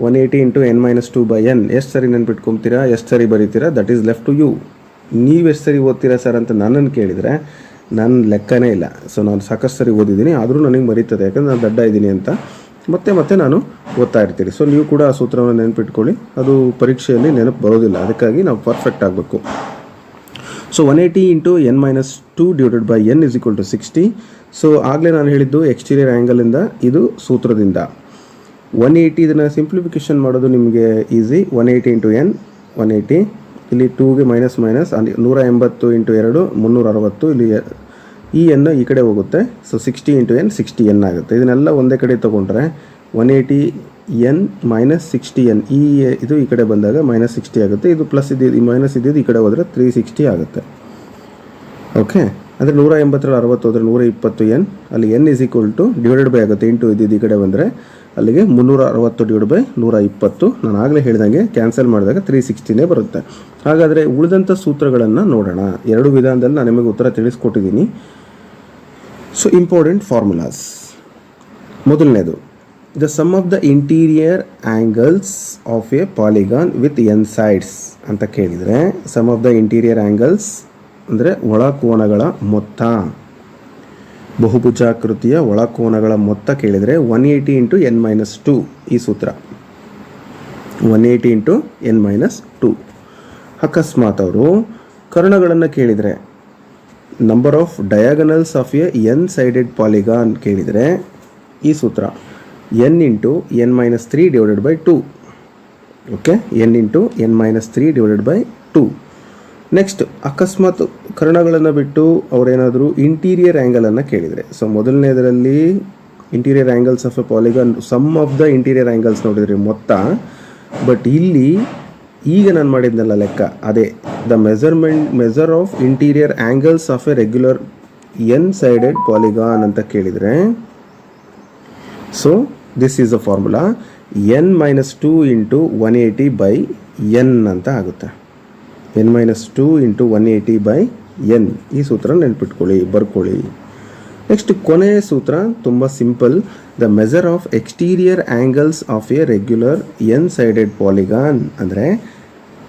one eighty into n minus two by n ಎಷ್ಟು ಸರಿ ನೆನ್ಪಿಟ್ಕೊತೀರಾ? ಎಷ್ಟು ಸರಿ ಬರೀತೀರಾ? That is left to you ನೀವು ಎಷ್ಟು ಸರಿ ಓದ್ತೀರಾ ಸರ್ ಅಂತ ನನ್ನನ್ನು ಕೇಳಿದರೆ ನನ್ನ ಲೆಕ್ಕನೇ ಇಲ್ಲ. ಸೊ ನಾನು ಸಾಕಷ್ಟು ಸರಿ ಓದಿದ್ದೀನಿ. ಆದರೂ ನನಗೆ ಬರೀತದೆ ಯಾಕಂದ್ರೆ ನಾನು ದಡ್ಡ ಇದ್ದೀನಿ ಅಂತ. ಮತ್ತೆ ಮತ್ತೆ ನಾನು ಓದ್ತಾ ಇರ್ತೀರಿ ಸೊ ನೀವು ಕೂಡ ಆ ಸೂತ್ರವನ್ನು ನೆನಪಿಟ್ಕೊಳ್ಳಿ. ಅದು ಪರೀಕ್ಷೆಯಲ್ಲಿ ನೆನಪು ಬರೋದಿಲ್ಲ. ಅದಕ್ಕಾಗಿ ನಾವು ಪರ್ಫೆಕ್ಟ್ ಆಗಬೇಕು. So one eighty into n minus two divided by n is equal to sixty so ಆಗಲೇ ನಾನು ಹೇಳಿದ್ದು ಎಕ್ಸ್ಟೀರಿಯರ್ ಆ್ಯಂಗಲಿಂದ ಇದು ಸೂತ್ರದಿಂದ. ಒನ್ ಏಯ್ಟಿ ಇದನ್ನು ಸಿಂಪ್ಲಿಫಿಕೇಶನ್ ಮಾಡೋದು ನಿಮಗೆ easy one eighty into n one eighty ಇಲ್ಲಿ ಟೂಗೆ ಮೈನಸ್ ಮೈನಸ್ ಅಲ್ಲಿ ನೂರ ಎಂಬತ್ತು ಇಂಟು ಎರಡು, ಮುನ್ನೂರ ಅರವತ್ತು. ಇಲ್ಲಿ ಈ ಎನ್ ಈ ಕಡೆ ಹೋಗುತ್ತೆ. So sixty into n sixty n ಆಗುತ್ತೆ. ಇದನ್ನೆಲ್ಲ ಒಂದೇ ಕಡೆ ತೊಗೊಂಡ್ರೆ one eighty n minus sixty n ಈ ಇದು ಈ ಕಡೆ ಬಂದಾಗ ಮೈನಸ್ ಸಿಕ್ಸ್ಟಿ ಆಗುತ್ತೆ. ಇದು ಪ್ಲಸ್ ಇದ್ದಿದ್ದು ಮೈನಸ್ ಇದ್ದಿದ್ದು ಈ ಕಡೆ ಹೋದರೆ ತ್ರೀ ಸಿಕ್ಸ್ಟಿ ಆಗುತ್ತೆ. ಓಕೆ ಅಂದರೆ ನೂರ ಎಂಬತ್ತರಲ್ಲಿ ಅರವತ್ತು ಹೋದರೆ ನೂರ ಇಪ್ಪತ್ತು ಎನ್ ಅಲ್ಲಿ n is equal to divided by ಆಗುತ್ತೆ. ಇಂಟು ಇದ್ದಿದ್ದು ಈ ಕಡೆ ಬಂದರೆ ಅಲ್ಲಿಗೆ ಮುನ್ನೂರ ಅರವತ್ತು ಡಿವೈಡ್ ಬೈ ನೂರ ಇಪ್ಪತ್ತು. ನಾನು ಆಗಲೇ ಹೇಳಿದಂಗೆ ಕ್ಯಾನ್ಸಲ್ ಮಾಡಿದಾಗ ತ್ರೀ ಸಿಕ್ಸ್ಟಿನೇ ಬರುತ್ತೆ. ಹಾಗಾದರೆ ಉಳಿದಂಥ ಸೂತ್ರಗಳನ್ನು ನೋಡೋಣ. ಎರಡು ವಿಧಾನದಲ್ಲಿ ನಾನು ನಿಮಗೆ ಉತ್ತರ ತಿಳಿಸ್ಕೊಟ್ಟಿದ್ದೀನಿ. ಸೊ ಇಂಪಾರ್ಟೆಂಟ್ ಫಾರ್ಮುಲಾಸ್ ಮೊದಲನೇದು the sum of the interior angles of a polygon with n sides ಅಂತ ಕೇಳಿದರೆ sum of the interior angles ಅಂದರೆ ಒಳಕೋನಗಳ ಮೊತ್ತ. ಬಹುಭುಜಾಕೃತಿಯ ಒಳಕೋನಗಳ ಮೊತ್ತ ಕೇಳಿದರೆ one eighty into n minus two ಈ ಸೂತ್ರ. One eighty into n minus two ಅಕಸ್ಮಾತ್ ಅವರು ಕರ್ಣಗಳನ್ನು ಕೇಳಿದರೆ number of diagonals of a n sided polygon ಕೇಳಿದರೆ ಈ ಸೂತ್ರ n into n minus three divided by two okay n into n minus three divided by two next ಅಕಸ್ಮಾತ್ ಕರ್ಣಗಳನ್ನು ಬಿಟ್ಟು ಅವರೇನಾದರೂ ಇಂಟೀರಿಯರ್ ಆ್ಯಂಗಲನ್ನು ಕೇಳಿದರೆ. So ಮೊದಲನೇದರಲ್ಲಿ interior angles of a polygon sum of the interior angles ನೋಡಿದ್ರಿ ಮೊತ್ತ. ಬಟ್ ಇಲ್ಲಿ ಈಗ ನಾನು ಮಾಡಿದ್ನಲ್ಲ ಲೆಕ್ಕ, ಅದೇ the measurement, measure of interior angles of a regular n-sided polygon ಅಂತ ಕೇಳಿದರೆ this is a formula n minus two into one eighty by n ಅಂತ ಆಗುತ್ತೆ. N two into one eighty by n ಈ ಸೂತ್ರ ನೆನ್ಪಿಟ್ಕೊಳ್ಳಿ, ಬರ್ಕೊಳ್ಳಿ. ನೆಕ್ಸ್ಟ್ ಕೊನೆಯ ಸೂತ್ರ, ತುಂಬ simple the measure of exterior angles of a regular n sided polygon ಅಂದರೆ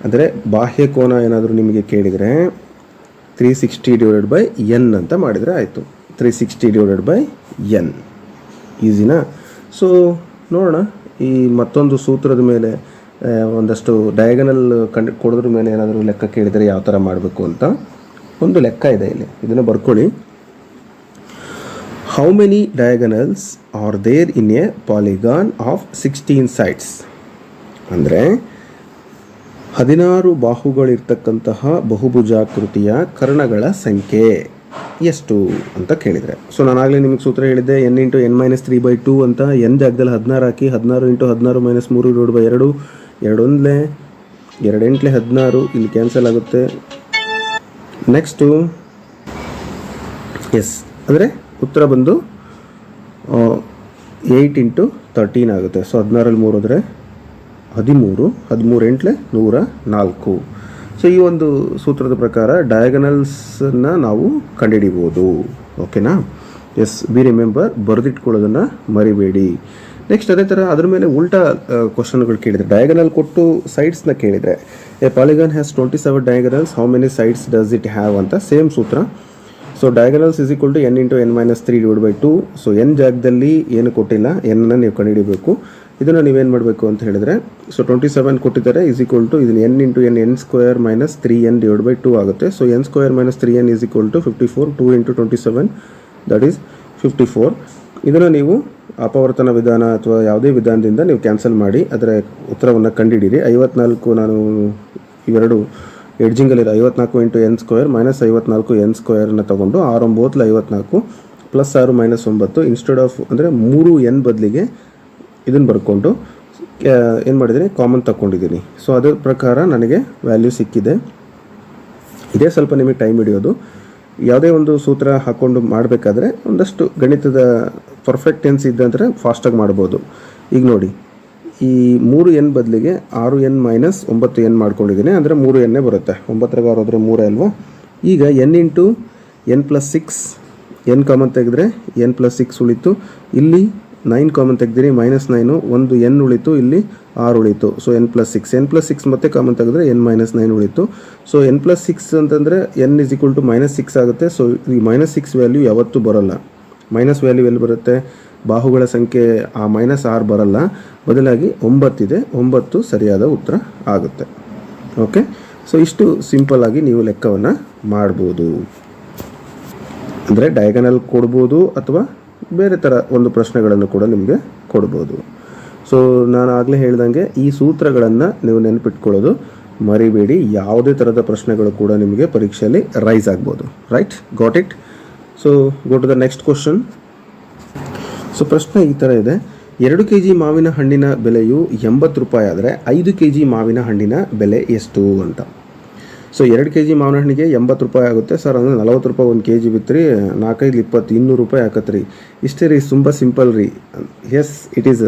ಅಂದರೆ ಬಾಹ್ಯ ಕೋನ ಏನಾದರೂ ನಿಮಗೆ ಕೇಳಿದರೆ three sixty divided by n ಅಂತ ಮಾಡಿದರೆ ಆಯಿತು. Three sixty divided by n ಈಸಿನಾ so ನೋಡೋಣ. ಈ ಮತ್ತೊಂದು ಸೂತ್ರದ ಮೇಲೆ ಒಂದಷ್ಟು ಡಯಾಗನಲ್ ಕಂಡು, ಕೊಡೋದ್ರ ಮೇಲೆ ಏನಾದರೂ ಲೆಕ್ಕ ಕೇಳಿದರೆ ಯಾವ ಥರ ಮಾಡಬೇಕು ಅಂತ ಒಂದು ಲೆಕ್ಕ ಇದೆ ಇಲ್ಲಿ. ಇದನ್ನು ಬರ್ಕೊಳ್ಳಿ. How many diagonals are there in a polygon of sixteen sides ಅಂದರೆ ಹದಿನಾರು ಬಾಹುಗಳಿರ್ತಕ್ಕಂತಹ ಬಹುಭುಜಾಕೃತಿಯ ಕರ್ಣಗಳ ಸಂಖ್ಯೆ ಎಷ್ಟು ಅಂತ ಕೇಳಿದರೆ. ಸೊ, ನಾನಾಗಲೇ ನಿಮಗೆ ಸೂತ್ರ ಹೇಳಿದ್ದೆ, n into n minus three by two ಅಂತ, ಎನ್ ಜಾಗದಲ್ಲಿ ಹದಿನಾರು ಹಾಕಿ, ಹದಿನಾರು ಇಂಟು ಹದಿನಾರು ಮೈನಸ್ ಮೂರು ರೋಡ್ ಬೈ ಎರಡು, ಎರಡೊಂದಲೇ, ಎರಡೆಂಟ್ಲೆ ಹದಿನಾರು, ಇಲ್ಲಿ ಕ್ಯಾನ್ಸಲ್ ಆಗುತ್ತೆ. ನೆಕ್ಸ್ಟು, ಎಸ್, ಅಂದರೆ ಉತ್ತರ ಬಂದು ಏಯ್ಟ್ ಇಂಟು ತರ್ಟೀನ್ ಆಗುತ್ತೆ. ಸೊ, ಹದಿನಾರಲ್ಲಿ ಮೂರು ಅಂದರೆ ಹದಿಮೂರು, ಹದಿಮೂರೆಂಟ್ಲೆ ನೂರ ನಾಲ್ಕು. ಸೊ ಈ ಒಂದು ಸೂತ್ರದ ಪ್ರಕಾರ ಡಯಾಗನಲ್ಸನ್ನು ನಾವು ಕಂಡುಹಿಡಿಬೋದು. ಓಕೆನಾ ಎಸ್ ಬಿ ರಿಮೆಂಬರ್ ಬರೆದಿಟ್ಕೊಳ್ಳೋದನ್ನು ಮರಿಬೇಡಿ. ನೆಕ್ಸ್ಟ್ ಅದೇ ಥರ ಅದ್ರ ಮೇಲೆ ಉಲ್ಟಾ ಕ್ವಶನ್ಗಳು ಕೇಳಿದರೆ ಡಯಾಗನಲ್ ಕೊಟ್ಟು ಸೈಡ್ಸ್ನ ಕೇಳಿದರೆ a polygon has twenty seven diagonals how many sides does it have ಅಂತ ಸೇಮ್ ಸೂತ್ರ so diagonals is equal to n into n minus three divide by two so n ಜಾಗದಲ್ಲಿ ಏನು ಕೊಟ್ಟಿಲ್ಲ ಎನ್ನ ನೀವು ಕಂಡುಹಿಡಿಬೇಕು. ಇದನ್ನು ನೀವೇನು ಮಾಡಬೇಕು ಅಂತ ಹೇಳಿದ್ರೆ ಸೊ ಟ್ವೆಂಟಿ ಸೆವೆನ್ ಕೊಟ್ಟಿದ್ದಾರೆ ಇಸ್ ಈಕ್ವಲ್ ಟು ಇದನ್ನು n into n n square minus three n divide by two ಆಗುತ್ತೆ. So n square minus three n is equal to fifty four two into twenty seven that is fifty four ಇದನ್ನು ನೀವು ಅಪವರ್ತನ ವಿಧಾನ ಅಥವಾ ಯಾವುದೇ ವಿಧಾನದಿಂದ ನೀವು cancel ಮಾಡಿ, ಅದರ ಉತ್ತರವನ್ನು ಕಂಡುಹಿಡಿರಿ ಐವತ್ನಾಲ್ಕು ನಾನು, ಇವೆರಡು ಎಡ್ಜಿಂಗಲ್ಲಿದೆ ಐವತ್ನಾಲ್ಕು ಇಂಟು ಎನ್ ಸ್ಕ್ವೇರ್ ಮೈನಸ್ ಐವತ್ನಾಲ್ಕು ಎನ್ ಸ್ಕ್ವೇರ್ನ ತೊಗೊಂಡು ಆರು ಒಂಬತ್ತು ಐವತ್ನಾಲ್ಕು ಪ್ಲಸ್ ಆರು ಮೈನಸ್ ಒಂಬತ್ತು ಇನ್ಸ್ಟೆಡ್ ಆಫ್ ಅಂದರೆ ಮೂರು ಎನ್ ಬದಲಿಗೆ ಇದನ್ನು ಬರ್ಕೊಂಡು ಏನು ಮಾಡಿದ್ದೀನಿ? ಕಾಮನ್ ತಗೊಂಡಿದ್ದೀನಿ ಸೊ ಅದರ ಪ್ರಕಾರ ನನಗೆ ವ್ಯಾಲ್ಯೂ ಸಿಕ್ಕಿದೆ. ಇದೇ ಸ್ವಲ್ಪ ನಿಮಗೆ ಟೈಮ್ ಹಿಡಿಯೋದು. ಯಾವುದೇ ಒಂದು ಸೂತ್ರ ಹಾಕ್ಕೊಂಡು ಮಾಡಬೇಕಾದ್ರೆ ಒಂದಷ್ಟು ಗಣಿತದ ಪರ್ಫೆಕ್ಟೆನ್ಸ್ ಇದ್ದಂದರೆ ಫಾಸ್ಟಾಗಿ ಮಾಡ್ಬೋದು. ಈಗ ನೋಡಿ. ಈ ಮೂರು ಎನ್ ಬದಲಿಗೆ ಆರು ಎನ್ ಮೈನಸ್ ಒಂಬತ್ತು ಎನ್ ಮಾಡ್ಕೊಂಡಿದ್ದೀನಿ. ಅಂದರೆ ಮೂರು ಎನ್ನೇ ಬರುತ್ತೆ. ಒಂಬತ್ತರಾಗ ಆರು ಆದರೆ ಮೂರೇ ಅಲ್ವಾ? ಈಗ n into n plus six n common ತೆಗೆದ್ರೆ ಎನ್ ಪ್ಲಸ್ ಸಿಕ್ಸ್ ಉಳಿತು. ಇಲ್ಲಿ ನೈನ್ ಕಾಮನ್ ತೆಗ್ದಿರಿ ಮೈನಸ್ ನೈನು ಒಂದು ಎನ್ ಉಳಿತು, ಇಲ್ಲಿ ಆರು ಉಳಿತು. So n plus six n plus six ಮತ್ತೆ ಕಾಮನ್ ತೆಗೆದ್ರೆ ಎನ್ ಮೈನಸ್ ನೈನ್ ಉಳಿತು. ಸೊ ಎನ್ ಪ್ಲಸ್ ಸಿಕ್ಸ್ ಅಂತಂದರೆ n is equal to minus six ಆಗುತ್ತೆ. ಸೊ ಈ ಮೈನಸ್ ಸಿಕ್ಸ್ ವ್ಯಾಲ್ಯೂ ಯಾವತ್ತೂ ಬರೋಲ್ಲ. ಮೈನಸ್ ವ್ಯಾಲ್ಯೂ ಎಲ್ಲಿ ಬರುತ್ತೆ? ಬಾಹುಗಳ ಸಂಖ್ಯೆ ಆ ಮೈನಸ್ ಆರು ಬರಲ್ಲ. ಬದಲಾಗಿ ಒಂಬತ್ತಿದೆ. ಒಂಬತ್ತು ಸರಿಯಾದ ಉತ್ತರ ಆಗುತ್ತೆ. ಓಕೆ? ಸೊ ಇಷ್ಟು ಸಿಂಪಲ್ ಆಗಿ ನೀವು ಲೆಕ್ಕವನ್ನು ಮಾಡ್ಬೋದು. ಅಂದರೆ ಡಯಾಗನಲ್ ಕೊಡ್ಬೋದು ಅಥವಾ ಬೇರೆ ಥರ ಒಂದು ಪ್ರಶ್ನೆಗಳನ್ನು ಕೂಡ ನಿಮಗೆ ಕೊಡ್ಬೋದು. ಸೊ ನಾನು ಆಗಲೇ ಹೇಳ್ದಂಗೆ ಈ ಸೂತ್ರಗಳನ್ನು ನೀವು ನೆನಪಿಟ್ಕೊಳ್ಳೋದು ಮರಿಬೇಡಿ. ಯಾವುದೇ ಥರದ ಪ್ರಶ್ನೆಗಳು ಕೂಡ ನಿಮಗೆ ಪರೀಕ್ಷೆಯಲ್ಲಿ ರೈಸ್ ಆಗ್ಬೋದು. Right got it so go to the next question so ಪ್ರಶ್ನೆ ಈ ಥರ ಇದೆ. ಎರಡು ಕೆ ಜಿ ಮಾವಿನ ಹಣ್ಣಿನ ಬೆಲೆಯು ಎಂಬತ್ತು ರೂಪಾಯಿ ಆದರೆ ಐದು ಕೆ ಜಿ ಮಾವಿನ ಹಣ್ಣಿನ ಬೆಲೆ ಎಷ್ಟು ಅಂತ. ಸೊ ಎರಡು ಕೆ ಜಿ ಮಾವಿನ ಹಣ್ಣಿಗೆ ಎಂಬತ್ತು ರೂಪಾಯಿ ಆಗುತ್ತೆ. ಸರ್, ಅಂದರೆ ನಲವತ್ತು ರೂಪಾಯಿ ಒಂದು ಕೆ ಜಿ ಬಿತ್ತು ರೀ ನಾಲ್ಕೈದು ಇಪ್ಪತ್ತು ಇನ್ನೂರು ರೂಪಾಯಿ ಹಾಕತ್ತೆ ರೀ ಇಷ್ಟೇ ರೀ, ತುಂಬ ಸಿಂಪಲ್ ರೀ. Yes it is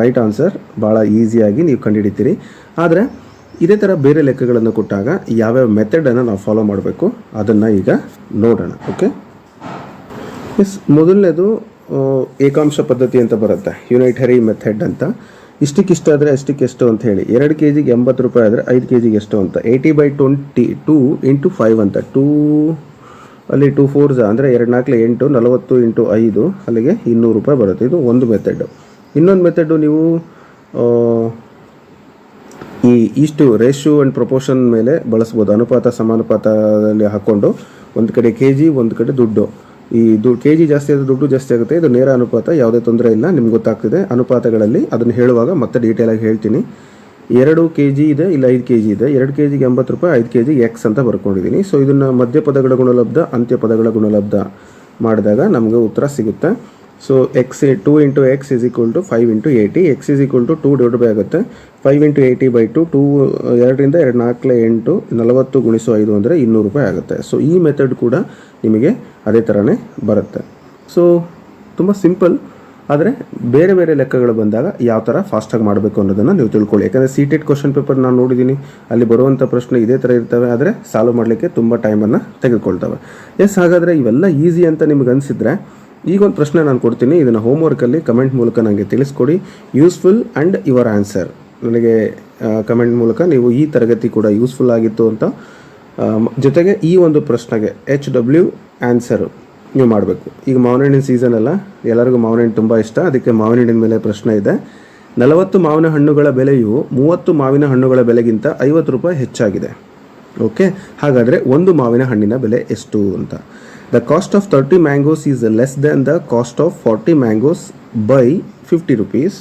right answer ಭಾಳ ಈಸಿಯಾಗಿ ನೀವು ಕಂಡುಹಿಡಿತೀರಿ. ಆದರೆ, ಇದೇ ಥರ ಬೇರೆ ಲೆಕ್ಕಗಳನ್ನು ಕೊಟ್ಟಾಗ ಯಾವ್ಯಾವ ಮೆಥಡನ್ನು ನಾವು ಫಾಲೋ ಮಾಡಬೇಕು, ಅದನ್ನು ಈಗ ನೋಡೋಣ. ಓಕೆ ಎಸ್ ಮೊದಲನೇದು ಏಕಾಂಶ ಪದ್ಧತಿ ಅಂತ ಬರುತ್ತೆ. ಯುನೈಟರಿ ಮೆಥಡ್ ಅಂತ. ಇಷ್ಟಕ್ಕಿಷ್ಟ ಆದರೆ ಅಷ್ಟಕ್ಕೆ ಎಷ್ಟು ಅಂತ ಹೇಳಿ. ಎರಡು ಕೆ ಜಿಗೆ ಎಂಬತ್ತು ರೂಪಾಯಿ ಆದರೆ ಐದು ಕೆ ಜಿಗೆ ಎಷ್ಟು ಅಂತ. Eighty by twenty two into five ಅಂತ. ಟೂ ಅಲ್ಲಿ ಟೂ ಫೋರ್ಸ್ ಅಂದರೆ ಎರಡು ನಾಲ್ಕು ಎಂಟು, ನಲವತ್ತು ಇಂಟು ಐದು, ಅಲ್ಲಿಗೆ ಇನ್ನೂರು ರೂಪಾಯಿ ಬರುತ್ತೆ. ಇದು ಒಂದು ಮೆಥಡ್ ಇನ್ನೊಂದು ಮೆಥಡು ನೀವು ಈ ಇಷ್ಟು ರೇಷಿಯೋ ಆ್ಯಂಡ್ ಪ್ರಪೋರ್ಷನ್ ಮೇಲೆ ಬಳಸ್ಬೋದು. ಅನುಪಾತ, ಸಮಾನುಪಾತದಲ್ಲಿ ಹಾಕ್ಕೊಂಡು ಒಂದು ಕಡೆ ಕೆ ಜಿ ಒಂದು ಕಡೆ ದುಡ್ಡು. ಈ ದು ಕೆ ಜಿ ಜಾಸ್ತಿ ಆದರೆ ದುಡ್ಡು ಜಾಸ್ತಿ ಆಗುತ್ತೆ. ಇದು ನೇರ ಅನುಪಾತ, ಯಾವುದೇ ತೊಂದರೆ ಇಲ್ಲ, ನಿಮ್ಗೆ ಗೊತ್ತಾಗ್ತಿದೆ. ಅನುಪಾತಗಳಲ್ಲಿ ಅದನ್ನು ಹೇಳುವಾಗ ಮತ್ತೆ ಡೀಟೇಲಾಗಿ ಹೇಳ್ತೀನಿ. ಎರಡು ಕೆ ಜಿ ಇದೆ, ಇಲ್ಲ ಐದು ಕೆ ಜಿ ಇದೆ. ಎರಡು ಕೆ ಜಿಗೆ ಎಂಬತ್ತು ರೂಪಾಯಿ, ಐದು ಕೆ ಜಿಗೆ ಎಕ್ಸ್ ಅಂತ ಬರ್ಕೊಂಡಿದ್ದೀನಿ. ಸೊ ಇದನ್ನು ಮಧ್ಯಪದಗಳ ಗುಣಲಬ್ಧ, ಅಂತ್ಯಪದಗಳ ಗುಣಲಬ್ಧ ಮಾಡಿದಾಗ ನಮಗೆ ಉತ್ತರ ಸಿಗುತ್ತೆ. So x two into x is equal to five into eighty x is equal to two divide by ಆಗುತ್ತೆ five into eighty by two two ಎರಡರಿಂದ ಎರಡು ನಾಲ್ಕಲೆ ಎಂಟು, ನಲವತ್ತು ಗುಣಿಸು ಐದು ಅಂದರೆ ಇನ್ನೂರು ರೂಪಾಯಿ ಆಗುತ್ತೆ. ಸೊ ಈ ಮೆಥಡ್ ಕೂಡ ನಿಮಗೆ ಅದೇ ಥರನೇ ಬರುತ್ತೆ. ಸೊ ತುಂಬ ಸಿಂಪಲ್ ಆದರೆ ಬೇರೆ ಬೇರೆ ಲೆಕ್ಕಗಳು ಬಂದಾಗ ಯಾವ ಥರ ಫಾಸ್ಟಾಗಿ ಮಾಡಬೇಕು ಅನ್ನೋದನ್ನು ನೀವು ತಿಳ್ಕೊಳ್ಳಿ. ಯಾಕಂದರೆ ಸಿ ಟೆಟ್ ಕ್ವಶನ್ ಪೇಪರ್ ನಾನು ನೋಡಿದ್ದೀನಿ ಅಲ್ಲಿ ಬರುವಂಥ ಪ್ರಶ್ನೆ ಇದೇ ಥರ ಇರ್ತವೆ. ಆದರೆ ಸಾಲ್ವ್ ಮಾಡಲಿಕ್ಕೆ ತುಂಬ ಟೈಮನ್ನು ತೆಗೆದುಕೊಳ್ತವೆ. ಎಸ್ ಹಾಗಾದರೆ ಇವೆಲ್ಲ ಈಸಿ ಅಂತ ನಿಮ್ಗೆ ಅನಿಸಿದ್ರೆ ಈಗ ಒಂದು ಪ್ರಶ್ನೆ ನಾನು ಕೊಡ್ತೀನಿ. ಇದನ್ನು ಹೋಮ್ವರ್ಕಲ್ಲಿ ಕಮೆಂಟ್ ಮೂಲಕ ನನಗೆ ತಿಳಿಸ್ಕೊಡಿ. ಯೂಸ್ಫುಲ್ ಆ್ಯಂಡ್ ಯುವರ್ ಆನ್ಸರ್ ನನಗೆ ಕಮೆಂಟ್ ಮೂಲಕ ನೀವು ಈ ತರಗತಿ ಕೂಡ ಯೂಸ್ಫುಲ್ ಆಗಿತ್ತು ಅಂತ ಜೊತೆಗೆ ಈ ಒಂದು ಪ್ರಶ್ನೆಗೆ ಎಚ್ ಡಬ್ಲ್ಯೂ ಆನ್ಸರು ನೀವು ಮಾಡಬೇಕು. ಈಗ ಮಾವಿನ ಹಣ್ಣಿನ ಸೀಸನ್ ಅಲ್ಲ. ಎಲ್ಲರಿಗೂ ಮಾವಿನ ಹಣ್ಣು ತುಂಬ ಇಷ್ಟ. ಅದಕ್ಕೆ ಮಾವಿನ ಹಣ್ಣಿನ ಮೇಲೆ ಪ್ರಶ್ನೆ ಇದೆ. ನಲವತ್ತು ಮಾವಿನ ಹಣ್ಣುಗಳ ಬೆಲೆಯು ಮೂವತ್ತು ಮಾವಿನ ಹಣ್ಣುಗಳ ಬೆಲೆಗಿಂತ ಐವತ್ತು ರೂಪಾಯಿ ಹೆಚ್ಚಾಗಿದೆ. ಓಕೆ? ಹಾಗಾದರೆ ಒಂದು ಮಾವಿನ ಹಣ್ಣಿನ ಬೆಲೆ ಎಷ್ಟು ಅಂತ. The cost of thirty mangoes is less than the cost of forty mangoes by fifty rupees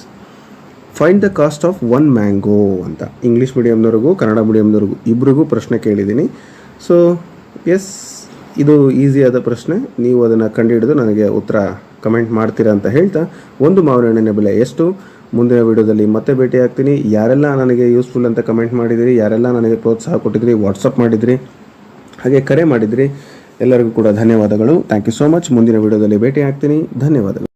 find the cost of one mango ಅಂತ. ಇಂಗ್ಲೀಷ್ ಮೀಡಿಯಮ್ನವ್ರಿಗೂ ಕನ್ನಡ ಮೀಡಿಯಮ್ನವ್ರಿಗೂ ಇಬ್ರಿಗೂ ಪ್ರಶ್ನೆ ಕೇಳಿದ್ದೀನಿ. ಸೊ ಎಸ್ ಇದು ಈಸಿಯಾದ ಪ್ರಶ್ನೆ. ನೀವು ಅದನ್ನು ಕಂಡುಹಿಡಿದು ನನಗೆ ಉತ್ತರ ಕಮೆಂಟ್ ಮಾಡ್ತೀರಾ ಅಂತ ಹೇಳ್ತಾ, ಒಂದು ಮಾವಿನ ಬೆಲೆ ಎಷ್ಟು? ಮುಂದಿನ ವಿಡಿಯೋದಲ್ಲಿ ಮತ್ತೆ ಭೇಟಿ ಆಗ್ತೀನಿ ಯಾರೆಲ್ಲ ನನಗೆ ಯೂಸ್ಫುಲ್ ಅಂತ ಕಮೆಂಟ್ ಮಾಡಿದಿರಿ, ಯಾರೆಲ್ಲ ನನಗೆ ಪ್ರೋತ್ಸಾಹ ಕೊಟ್ಟಿದ್ರಿ ವಾಟ್ಸಪ್ ಮಾಡಿದಿರಿ, ಹಾಗೆ ಕರೆ ಮಾಡಿದ್ರಿ ಎಲ್ಲರಿಗೂ ಕೂಡ ಧನ್ಯವಾದಗಳು. ಥ್ಯಾಂಕ್ ಯು ಸೋ ಮಚ್ ಮುಂದಿನ ವಿಡಿಯೋದಲ್ಲಿ ಭೇಟಿ ಆಗ್ತೀನಿ ಧನ್ಯವಾದಗಳು.